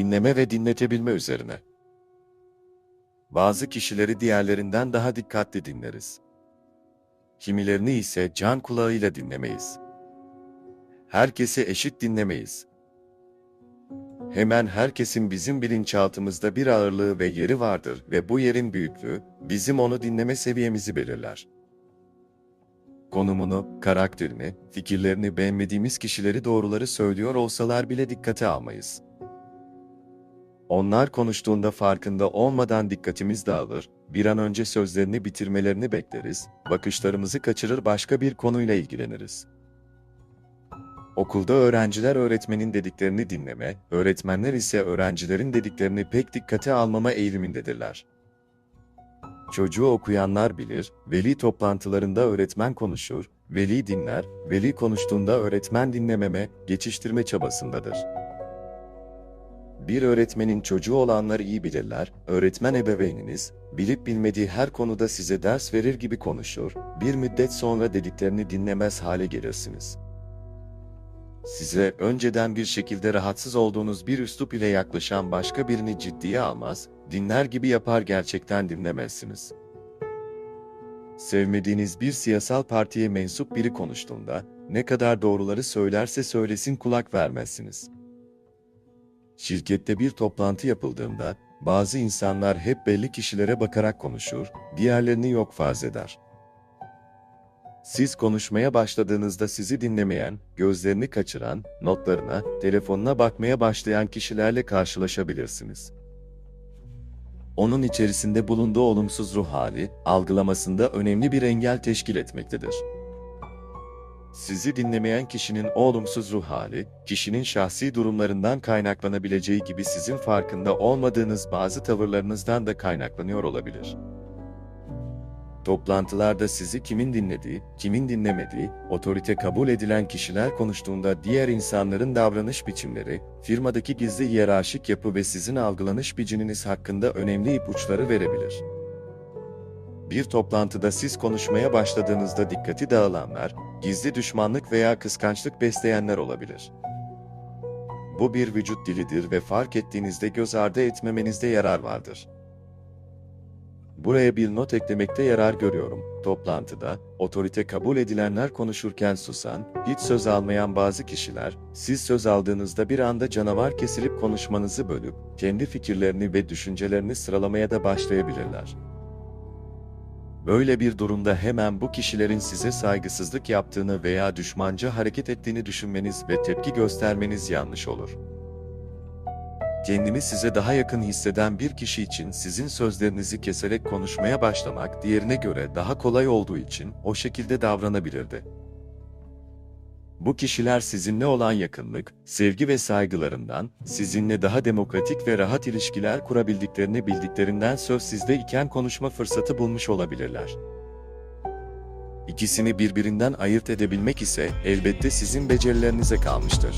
dinleme ve dinletebilme üzerine. Bazı kişileri diğerlerinden daha dikkatli dinleriz. Kimilerini ise can kulağıyla dinlemeyiz. Herkesi eşit dinlemeyiz. Hemen herkesin bizim bilinçaltımızda bir ağırlığı ve yeri vardır ve bu yerin büyüklüğü bizim onu dinleme seviyemizi belirler. Konumunu, karakterini, fikirlerini beğenmediğimiz kişileri doğruları söylüyor olsalar bile dikkate almayız. Onlar konuştuğunda farkında olmadan dikkatimiz dağılır, bir an önce sözlerini bitirmelerini bekleriz, bakışlarımızı kaçırır başka bir konuyla ilgileniriz. Okulda öğrenciler öğretmenin dediklerini dinleme, öğretmenler ise öğrencilerin dediklerini pek dikkate almama eğilimindedirler. Çocuğu okuyanlar bilir, veli toplantılarında öğretmen konuşur, veli dinler, veli konuştuğunda öğretmen dinlememe, geçiştirme çabasındadır. Bir öğretmenin çocuğu olanlar iyi bilirler, öğretmen ebeveyniniz, bilip bilmediği her konuda size ders verir gibi konuşur, bir müddet sonra dediklerini dinlemez hale gelirsiniz. Size önceden bir şekilde rahatsız olduğunuz bir üslup ile yaklaşan başka birini ciddiye almaz, dinler gibi yapar gerçekten dinlemezsiniz. Sevmediğiniz bir siyasal partiye mensup biri konuştuğunda, ne kadar doğruları söylerse söylesin kulak vermezsiniz. Şirkette bir toplantı yapıldığında, bazı insanlar hep belli kişilere bakarak konuşur, diğerlerini yok farz eder. Siz konuşmaya başladığınızda sizi dinlemeyen, gözlerini kaçıran, notlarına, telefonuna bakmaya başlayan kişilerle karşılaşabilirsiniz. Onun içerisinde bulunduğu olumsuz ruh hali, algılamasında önemli bir engel teşkil etmektedir. Sizi dinlemeyen kişinin olumsuz ruh hali, kişinin şahsi durumlarından kaynaklanabileceği gibi sizin farkında olmadığınız bazı tavırlarınızdan da kaynaklanıyor olabilir. Toplantılarda sizi kimin dinlediği, kimin dinlemediği, otorite kabul edilen kişiler konuştuğunda diğer insanların davranış biçimleri, firmadaki gizli hiyerarşik yapı ve sizin algılanış biçiminiz hakkında önemli ipuçları verebilir. Bir toplantıda siz konuşmaya başladığınızda dikkati dağılanlar, gizli düşmanlık veya kıskançlık besleyenler olabilir. Bu bir vücut dilidir ve fark ettiğinizde göz ardı etmemenizde yarar vardır. Buraya bir not eklemekte yarar görüyorum. Toplantıda, otorite kabul edilenler konuşurken susan, hiç söz almayan bazı kişiler, siz söz aldığınızda bir anda canavar kesilip konuşmanızı bölüp, kendi fikirlerini ve düşüncelerini sıralamaya da başlayabilirler. Böyle bir durumda hemen bu kişilerin size saygısızlık yaptığını veya düşmanca hareket ettiğini düşünmeniz ve tepki göstermeniz yanlış olur. Kendini size daha yakın hisseden bir kişi için sizin sözlerinizi keserek konuşmaya başlamak diğerine göre daha kolay olduğu için o şekilde davranabilirdi. Bu kişiler sizinle olan yakınlık, sevgi ve saygılarından, sizinle daha demokratik ve rahat ilişkiler kurabildiklerini bildiklerinden söz sizde iken konuşma fırsatı bulmuş olabilirler. İkisini birbirinden ayırt edebilmek ise elbette sizin becerilerinize kalmıştır.